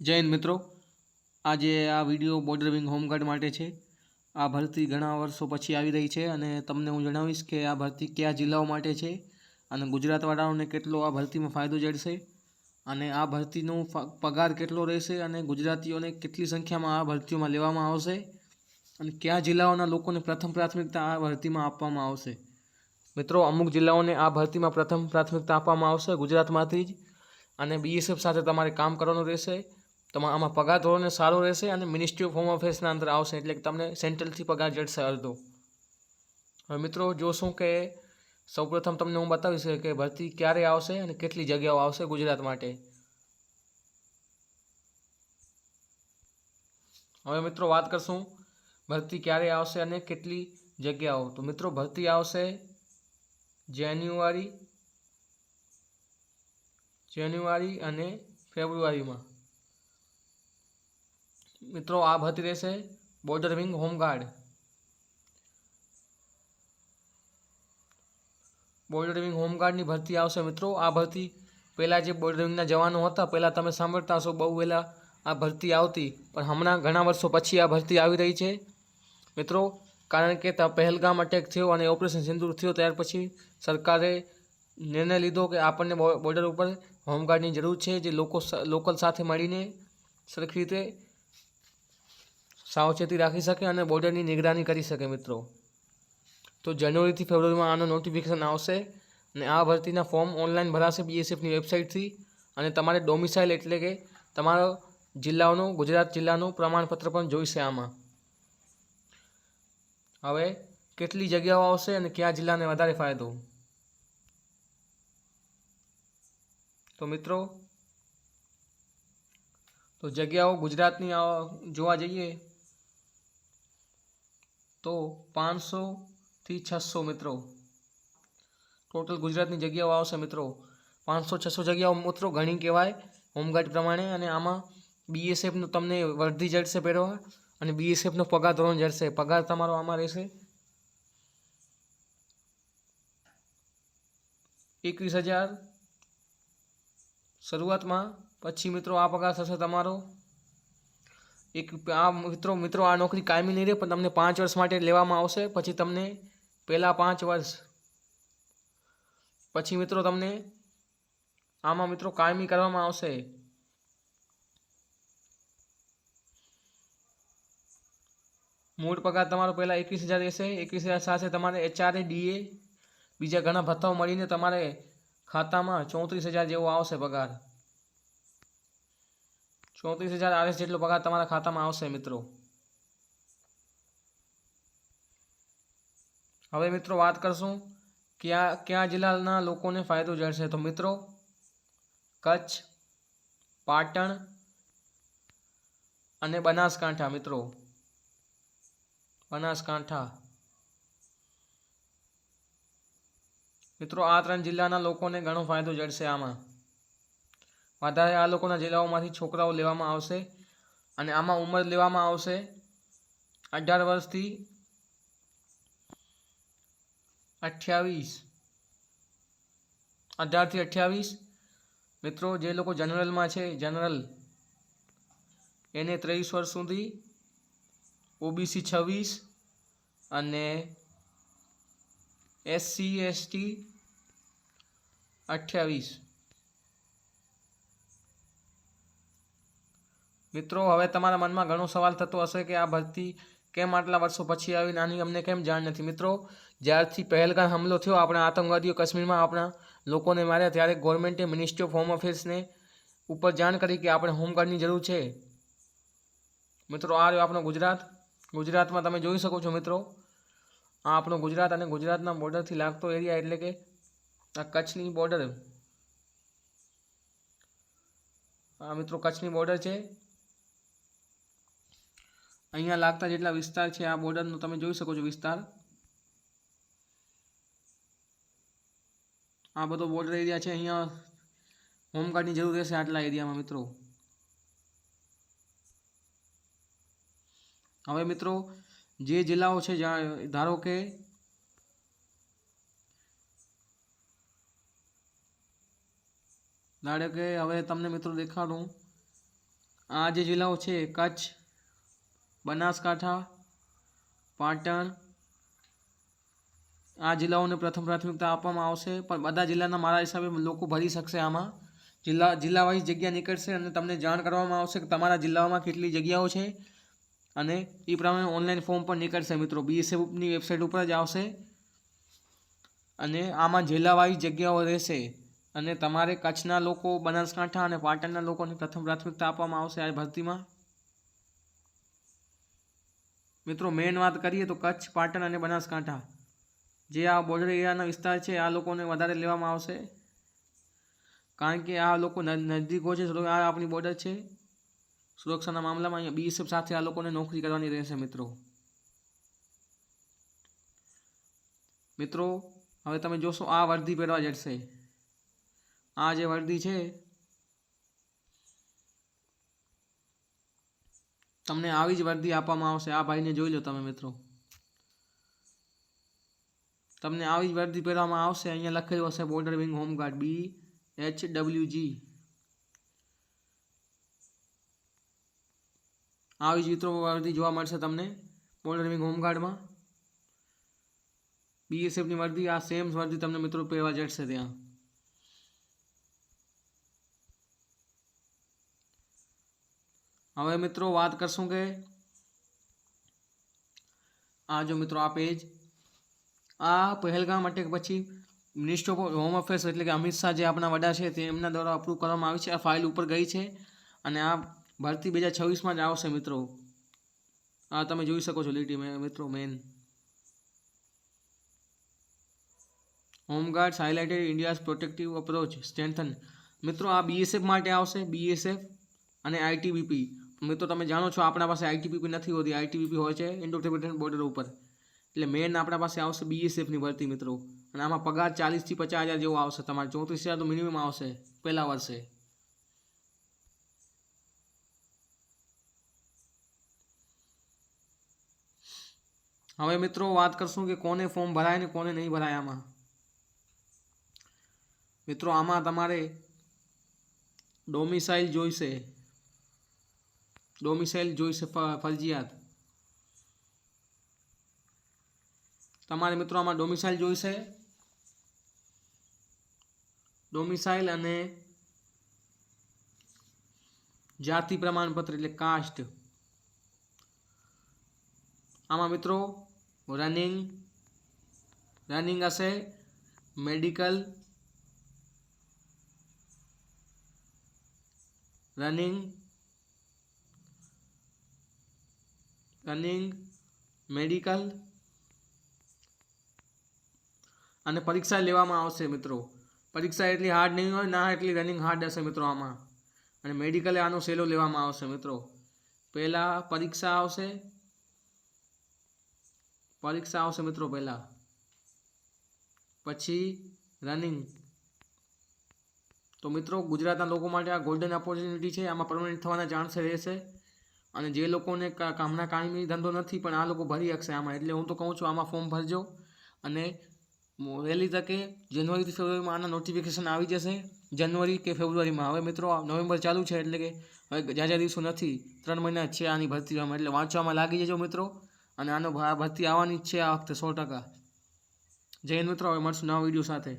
જય હિન્દ મિત્રો. આજે આ વીડિયો બોર્ડર વિંગ હોમગાર્ડ માટે છે. આ ભરતી ઘણા વર્ષો પછી આવી રહી છે અને તમને હું જણાવીશ કે આ ભરતી કયા જિલ્લાઓ માટે છે અને ગુજરાતવાળાઓને કેટલો આ ભરતીમાં ફાયદો જડશે અને આ ભરતીનો પગાર કેટલો રહેશે અને ગુજરાતીઓને કેટલી સંખ્યામાં આ ભરતીઓમાં લેવામાં આવશે અને કયા જિલ્લાઓના લોકોને પ્રથમ પ્રાથમિકતા આ ભરતીમાં આપવામાં આવશે. મિત્રો, અમુક જિલ્લાઓને આ ભરતીમાં પ્રથમ પ્રાથમિકતા આપવામાં આવશે ગુજરાતમાંથી જ અને બીએસએફ સાથે તમારે કામ કરવાનું રહેશે તમારે આમાં પગાર ધોરણને સારો રહેશે અને મિનિસ્ટ્રી ઓફ હોમ અફેર્સના અંદર આવશે એટલે કે તમને સેન્ટ્રલથી પગાર જડશે અડધો. હવે મિત્રો, જોશું કે સૌપ્રથમ તમને હું બતાવીશ કે ભરતી ક્યારે આવશે અને કેટલી જગ્યાઓ આવશે ગુજરાત માટે. હવે મિત્રો, વાત કરશું ભરતી ક્યારે આવશે અને કેટલી જગ્યાઓ. તો મિત્રો, ભરતી આવશે જાન્યુઆરી જાન્યુઆરી અને ફેબ્રુઆરીમાં. મિત્રો આ ભરતી રહેશે border wing home guard border wing હોમગાર્ડની ભરતી આવશે મિત્રો. આ ભરતી પહેલાં જે બોર્ડર વિંગના જવાનો હતા, પહેલાં તમે સાંભળતા હશો બહુ વહેલા આ ભરતી આવતી, પણ હમણાં ઘણા વર્ષો પછી આ ભરતી આવી રહી છે. મિત્રો, કારણ કે પહેલગામ અટેક થયો અને ઓપરેશન સિંદૂર થયો, ત્યાર પછી સરકારે નિર્ણય લીધો કે આપણને બોર્ડર ઉપર હોમગાર્ડની જરૂર છે, જે લોકો લોકલ સાથે મળીને સરખી રીતે સાવચેતી રાખી શકે અને બોર્ડરની નિગરાની કરી શકે મિત્રો. તો જાન્યુઆરીથી ફેબ્રુઆરીમાં આનું નોટિફિકેશન આવશે અને આ ભરતીના ફોર્મ ઓનલાઈન ભરાશે બીએસએફની વેબસાઇટથી અને તમારે ડોમિસાઇલ એટલે કે તમારો જિલ્લાઓનું ગુજરાત જિલ્લાનું પ્રમાણપત્ર પણ જોઈશે આમાં. હવે કેટલી જગ્યાઓ આવશે અને કયા જિલ્લાને વધારે ફાયદો? તો મિત્રો, તો જગ્યાઓ ગુજરાતની જોવા જઈએ તો પાંચસોથી છસો મિત્રો. ટોટલ ગુજરાતની જગ્યાઓ આવશે મિત્રો. પાંચસો છસો જગ્યાઓ મિત્રો ઘણી કહેવાય હોમગાર્ડ પ્રમાણે અને આમાં બીએસએફનું તમને વર્ધી જડશે પહેરવા અને બીએસએફનો પગાર ધોરણ જડશે. પગાર તમારો આમાં રહેશે એકવીસ હજાર. શરૂઆતમાં પછી મિત્રો આ પગાર થશે તમારો એક આ મિત્રો મિત્રો, આ નોકરી કાયમી નહીં રહે, પણ તમને પાંચ વર્ષ માટે લેવામાં આવશે. પછી તમને પહેલાં પાંચ વર્ષ. પછી મિત્રો, તમને આમાં મિત્રો કાયમી કરવામાં આવશે. મૂળ પગાર તમારો પહેલાં એકવીસ હજાર રહેશે. એકવીસ હજાર સાથે તમારે એચઆરએ ડીએ બીજા ઘણા ભથ્થાઓ મળીને તમારે ખાતામાં ચોત્રીસ હજાર જેવો આવશે પગાર. ચોત્રીસ હજાર આરએસ જેટલો પગાર તમારા ખાતામાં આવશે, મિત્રો. હવે, મિત્રો, વાત કરશું કયા કયા જિલ્લાના લોકોને ફાયદો જળશે. તો, મિત્રો, કચ્છ, પાટણ અને બનાસકાંઠા, મિત્રો. બનાસકાંઠા. મિત્રો, આ ત્રણ જિલ્લાના લોકોને ઘણો ફાયદો જળશે આમાં. વધારે આ લોકોના જિલ્લાઓમાંથી છોકરાઓ લેવામાં આવશે અને આમાં ઉંમર લેવામાં આવશે. અઢાર વર્ષથી અઠ્યાવીસ. અઢારથી અઠ્યાવીસ. મિત્રો, જે લોકો જનરલમાં છે, જનરલ, એને ત્રેવીસ વર્ષ સુધી, ઓબીસી છવ્વીસ અને એસસી, એસટી અઠ્યાવીસ. મિત્રો, હવે તમારા મનમાં ઘણો સવાલ થતો હશે કે આ ભરતી કેમ આટલા વર્ષો પછી આવી? આની અમને કેમ જાણ નથી? મિત્રો, જ્યારથી પહેલગામ હુમલો થયો, આપણા આતંકવાદીઓ કાશ્મીરમાં આપણા લોકોને માર્યા. ત્યારે ગવર્મેન્ટે મિનિસ્ટ્રી ઓફ હોમ અફેર્સને ઉપર જાણ કરી કે આપણે હોમગાર્ડની જરૂર છે. મિત્રો, આ રહ્યો આપણો ગુજરાત. ગુજરાતમાં તમે જોઈ શકો છો, મિત્રો, આ આપણો ગુજરાત અને ગુજરાતના બોર્ડરથી લાગતો એરિયા એટલે કે આ કચ્છની બોર્ડર આ મિત્રો, કચ્છની બોર્ડર છે. અહીંયા લાગતા જેટલા વિસ્તાર છે, આ બોર્ડરનો તમે જોઈ શકો છો વિસ્તાર. આ બધો બોર્ડર એરિયા છે, અહીંયા હોમગાર્ડની જરૂર રહેશે આટલા એરિયામાં, મિત્રો. હવે મિત્રો, જે જિલ્લાઓ છે, જ્યાં ધારો કે ધારો કે હવે તમને મિત્રો દેખાડું, આ જે જિલ્લાઓ છે, કચ્છ બનાસકાંઠા, પાટણ, આ જિલ્લાઓને પ્રથમ પ્રાથમિકતા આપવામાં આવશે. પણ બધા જિલ્લાના મારા હિસાબે લોકો ભરી શકશે આમાં. જિલ્લા જિલ્લા વાઇઝ જગ્યા નીકળશે અને તમને જાણ કરવામાં આવશે કે તમારા જિલ્લાઓમાં કેટલી જગ્યાઓ છે અને એ પ્રમાણે ઓનલાઈન ફોર્મ પણ નીકળશે મિત્રો. બીએસએફની વેબસાઇટ ઉપર જ આવશે અને આમાં જિલ્લા વાઇઝ જગ્યાઓ રહેશે અને તમારે કચ્છના લોકો, બનાસકાંઠા અને પાટણના લોકોને પ્રથમ પ્રાથમિકતા આપવામાં આવશે આ ભરતીમાં. મિત્રો મેઇન વાત કરીએ તો કચ્છ, પાટણ અને બનાસકાંઠા. જે આ બોર્ડર એરિયાના વિસ્તાર છે, આ લોકોને વધારે લેવામાં આવશે. કારણ કે આ લોકો ન- નજદીકો છે આ આપણી બોર્ડર છે. સુરક્ષાના મામલામાં અહીંયા બીએસએફ સાથે આ લોકોને નોકરી કરવાની રહેશે, મિત્રો. મિત્રો, હવે તમે જોશો આ વર્દી પહેરવા જશે આ જે વર્દી છે તમને આવી જ વર્દી આપવામાં આવશે. આ ભાઈને જોઈ લો તમે મિત્રો. તમને આવી જ વર્દી પહેરવામાં આવશે. અહીંયા લખેલું હશે border wing home guard B H W G આવી જ મિત્રો વર્દી જોવા મળશે તમને બોર્ડર વિંગ હોમગાર્ડમાં બીએસએફની વર્દી, આ સેમ વર્દી તમને મિત્રો પહેરવા જશે ત્યાં. હવે મિત્રો વાત કરશું કે આ જો મિત્રો આ પેજ આ પહેલગામ અટેક પછી મિનિસ્ટર ઓફ હોમ અફેર્સ એટલે કે અમિત શાહ જે આપણા વડા છે તે એમના દ્વારા અપ્રૂવ કરવામાં આવી છે. આ ફાઇલ ઉપર ગઈ છે અને આ ભરતી બે હજાર છવ્વીસમાં જ આવશે મિત્રો. આ તમે જોઈ શકો છો લીટી મિત્રો men home guard highlighted India's protective approach strengthen મિત્રો આ બીએસએફ માટે આવશે બીએસએફ અને આઈટીબીપી મિત્રો તમે જાણો છો, આપણા પાસે આઈટીપીપી નથી હોતી. આઈટીપીપી હોય છે ઇન્ડો ટિબેટન બોર્ડર ઉપર. એટલે મેન આપણા પાસે આવશે બીએસએફની ભરતી મિત્રો. અને આમાં પગાર ચાલીસથી પચાસ હજાર જેવો આવશે તમારે. ચોત્રીસ હજાર તો મિનિમમ આવશે પહેલા વર્ષે. હવે મિત્રો વાત કરશું કે કોને ફોર્મ ભરાય ને કોને નહીં ભરાય આમાં. મિત્રો, આમાં તમારે ડોમિસાઇલ જોઈશે. ડોમિસાઇલ જોઈશે ફરજિયાત? તમારે મિત્રો આમાં ડોમિસાઇલ જોઈશે ડોમિસાઇલ અને જાતિ પ્રમાણપત્ર એટલે કાસ્ટ. આમાં મિત્રો રનિંગ રનિંગ હશે, મેડિકલ, રનિંગ રનિંગ મેડિકલ અને પરીક્ષા લેવામાં આવશે મિત્રો. પરીક્ષા એટલી હાર્ડ નહીં હોય, ના એટલી રનિંગ હાર્ડ હશે મિત્રો આમાં. અને મેડિકલે આનો સેલો લેવામાં આવશે મિત્રો. પહેલાં પરીક્ષા આવશે. પરીક્ષા આવશે મિત્રો પહેલાં. પછી રનિંગ તો મિત્રો ગુજરાતના લોકો માટે આ ગોલ્ડન ઓપોર્ચ્યુનિટી છે, આમાં પરમાનન્ટ થવાના ચાન્સ રહેશે. અને જે લોકોને કામના કાયમી ધંધો નથી, પણ આ લોકો ભરી શકશે આમાં. એટલે હું તો કહું છું, આમાં ફોર્મ ભરજો. અને વહેલી તકે જાન્યુઆરીથી ફેબ્રુઆરીમાં આના નોટિફિકેશન આવી જશે. જાન્યુઆરી કે ફેબ્રુઆરીમાં હવે મિત્રો નવેમ્બર ચાલુ છે, એટલે કે હવે જ્યાં દિવસો નથી, ત્રણ મહિના છે આની ભરતી એટલે વાંચવામાં લાગી જજો મિત્રો. અને આનો ભરતી આવવાની જ છે આ વખતે સો ટકા. જૈન મિત્રો, હવે મળશું નવા વીડિયો સાથે.